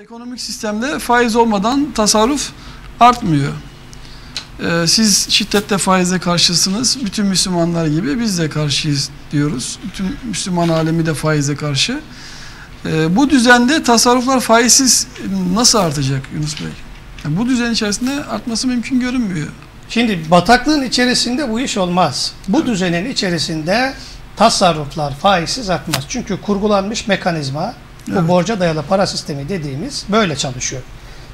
Ekonomik sistemde faiz olmadan tasarruf artmıyor. Ee, siz şiddetle faize karşısınız. Bütün Müslümanlar gibi biz de karşıyız diyoruz. Bütün Müslüman alemi de faize karşı. Ee, bu düzende tasarruflar faizsiz nasıl artacak Yunus Bey? Yani bu düzen içerisinde artması mümkün görünmüyor. Şimdi bataklığın içerisinde bu iş olmaz. Bu düzenin içerisinde tasarruflar faizsiz artmaz. Çünkü kurgulanmış mekanizma bu Evet. borca dayalı para sistemi dediğimiz böyle çalışıyor.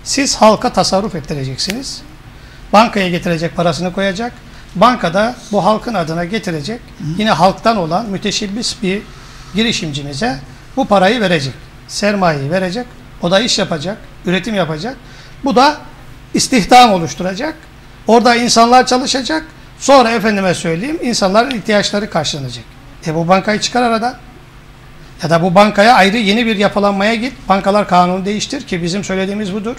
Siz halka tasarruf ettireceksiniz. Bankaya getirecek parasını koyacak. Bankada bu halkın adına getirecek. Yine halktan olan müteşebbis bir girişimcimize bu parayı verecek. Sermayeyi verecek. O da iş yapacak. Üretim yapacak. Bu da istihdam oluşturacak. Orada insanlar çalışacak. Sonra efendime söyleyeyim insanların ihtiyaçları karşılanacak. E bu bankayı çıkar aradan. Ya da bu bankaya ayrı yeni bir yapılanmaya git. Bankalar kanunu değiştir ki bizim söylediğimiz budur.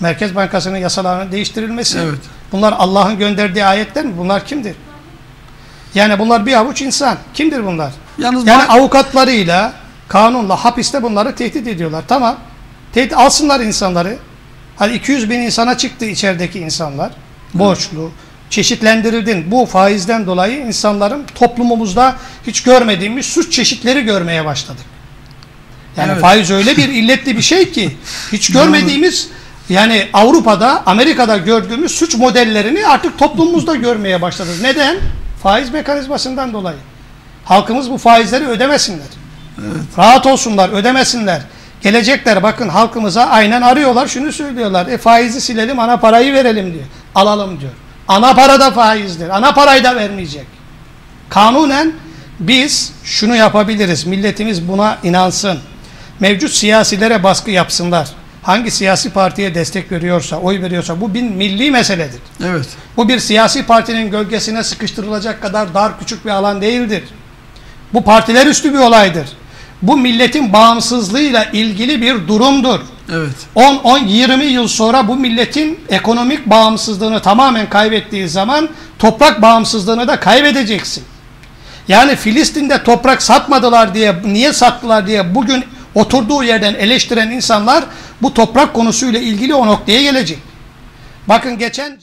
Merkez Bankası'nın yasalarının değiştirilmesi. Evet. Bunlar Allah'ın gönderdiği ayetler mi? Bunlar kimdir? Yani bunlar bir avuç insan. Kimdir bunlar? Yalnız Yani avukatlarıyla, kanunla, hapiste bunları tehdit ediyorlar. Tamam. Tehdit alsınlar insanları. Hadi 200 bin insana çıktı içerideki insanlar. Borçlu. Çeşitlendirildin. Bu faizden dolayı insanların toplumumuzda hiç görmediğimiz suç çeşitleri görmeye başladık. Yani Evet. faiz öyle bir illetli bir şey ki hiç görmediğimiz yani Avrupa'da, Amerika'da gördüğümüz suç modellerini artık toplumumuzda görmeye başladık. Neden? Faiz mekanizmasından dolayı. Halkımız bu faizleri ödemesinler. Rahat olsunlar, ödemesinler. Gelecekler bakın halkımıza aynen arıyorlar şunu söylüyorlar. E faizi silelim ana parayı verelim diyor. Alalım diyor. Ana para da faizdir. Ana parayı da vermeyecek. Kanunen biz şunu yapabiliriz. Milletimiz buna inansın. Mevcut siyasilere baskı yapsınlar. Hangi siyasi partiye destek veriyorsa, oy veriyorsa bu bir milli meseledir. Evet. Bu bir siyasi partinin gölgesine sıkıştırılacak kadar dar küçük bir alan değildir. Bu partiler üstü bir olaydır. Bu milletin bağımsızlığıyla ilgili bir durumdur. Evet. 10, 10, 20 yıl sonra bu milletin ekonomik bağımsızlığını tamamen kaybettiği zaman toprak bağımsızlığını da kaybedeceksin. Yani Filistin'de toprak satmadılar diye, niye sattılar diye bugün oturduğu yerden eleştiren insanlar bu toprak konusuyla ilgili o noktaya gelecek. Bakın geçen